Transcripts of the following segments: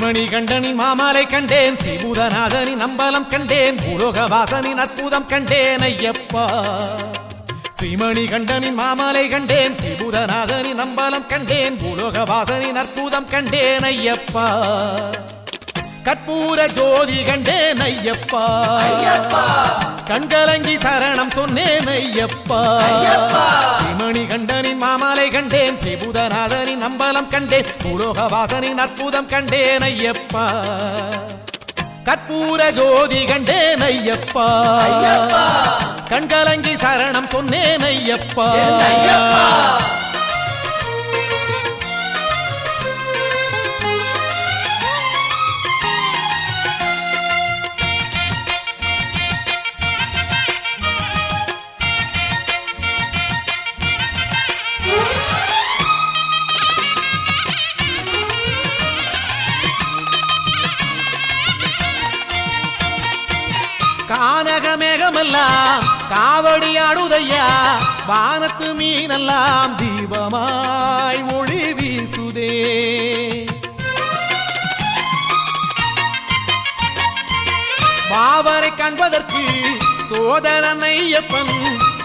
ஸ்ரீமணி கண்டனின் மாமாலை கண்டேன் சிபுதநாதனின் அம்பலம் கண்டேன் பூலோகவாசனின் அற்புதம் கண்டேன் ஐயப்பா. ஸ்ரீமணி கண்டனின் மாமாலை கண்டேன் சிபுதநாதனின் அம்பலம் கண்டேன் பூலோகவாசனின் அற்புதம் கண்டேன் ஐயப்பா. கற்பூர ஜோதி கண்டேன் ஐயப்பா. கண்கலங்கி சரணம் சொன்னேன் ஐயப்பா. ஸ்ரீமணி கண்டனின் மாமாலை கண்டேன் ஸ்ரீபூதநாதனின் அம்பலம் கண்டேன் பூலோகவாசனின் அற்புதம் கண்டேன் ஐயப்பா. கற்பூர ஜோதி கண்டேன் ஐயப்பா. கண்கலங்கி சரணம் சொன்னேன் ஐயப்பா? கானக மேகமெல்லாம் காவடி ஆடுதையா வானத்து மீனெல்லாம் தீபமாய் ஒளி வீசுதே. பாவரை காண்பதற்கு சோதரன் ஐயப்பன்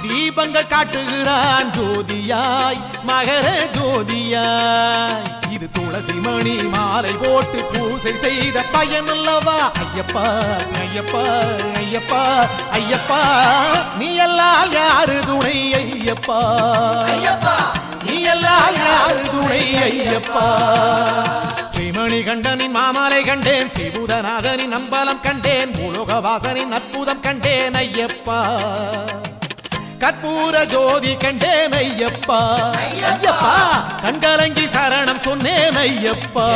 தீபங்கள் காட்டுகிறான் ஜோதியாய் மகர ஜோதியாய். இது துளசி மணி மாலை போட்டு பூசை செய்த பயன் அல்லவா ஐயப்பா ஐயப்பா ஐயப்பா ஐயப்பா நீ எல்லாம் யாரு துணை? ஐயப்பா. நீ எல்லாம் யாரு துணை? ஐயப்பா. ஸ்ரீமணி கண்டனின் மாமாலை கண்டேன் ஸ்ரீபூதநாதனின் அம்பலம் கண்டேன் பூலோகவாசனின் அற்புதம் கண்டேன் ஐயப்பா. கற்பூர ஜோதி கண்டேன் ஐயப்பா. ஐயப்பா. கண்கலங்கி சரணம் சொன்னேன் ஐயப்பா?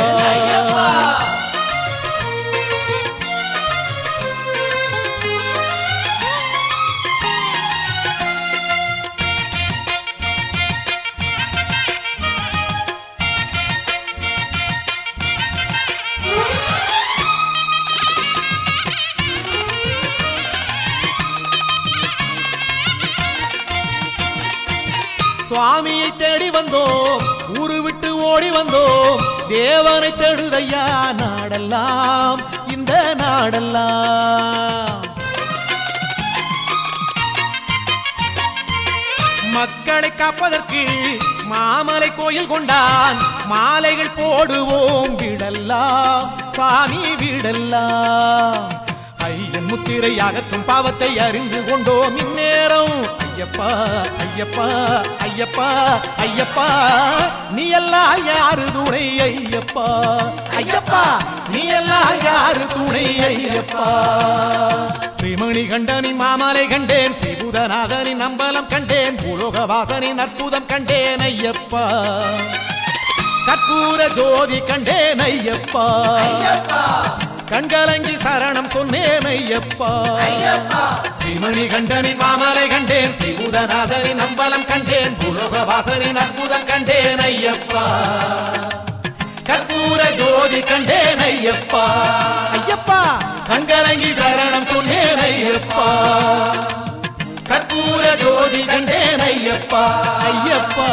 சுவாமியை தேடி வந்தோம் ஊரு விட்டு ஓடி வந்தோம் தேவனை தேடுதையா நாடெல்லாம் இந்த நாடெல்லாம். மக்களை காப்பதற்கு மாமலை கோயில் கொண்டான் மாலைகள் போடுவோம் விடல்லாம் சாமி விடல்லாம். ஐயன் முத்திரை அகற்றும் பாவத்தை அறிந்து கொண்டோம் இந்நேரம் ஐயப்பா ஐயப்பா ஐயப்பா ஐயப்பா. நீ எல்லாம் யாரு துணை? ஐயப்பா. ஐயப்பா. நீ எல்லாம் யாரு துணை? ஐயப்பா. ஸ்ரீமணி கண்டனின் மாமலை கண்டேன். ஸ்ரீபூதநாதனின் அம்பலம் கண்டேன். பூலோகவாசனின் அற்புதம் கண்டேன். ஐயப்பா. கற்பூர ஜோதி கண்டேன். ஐயப்பா. கண்கலங்கி சரணம் சொன்னேன் ஐயப்பா. ஸ்ரீமணி கண்டனின் மாமலை கண்டேன். ஸ்ரீபூதநாதனின் அம்பலம் கண்டேன். பூலோகவாசனின் அற்புதம் கண்டேன் ஐயப்பா. கற்பூர ஜோதி கண்டேன் ஐயப்பா. ஐயப்பா. கண்கலங்கி சரணம் சொன்னேன் ஐயப்பா. கற்பூர ஜோதி கண்டேன் ஐயப்பா. ஐயப்பா.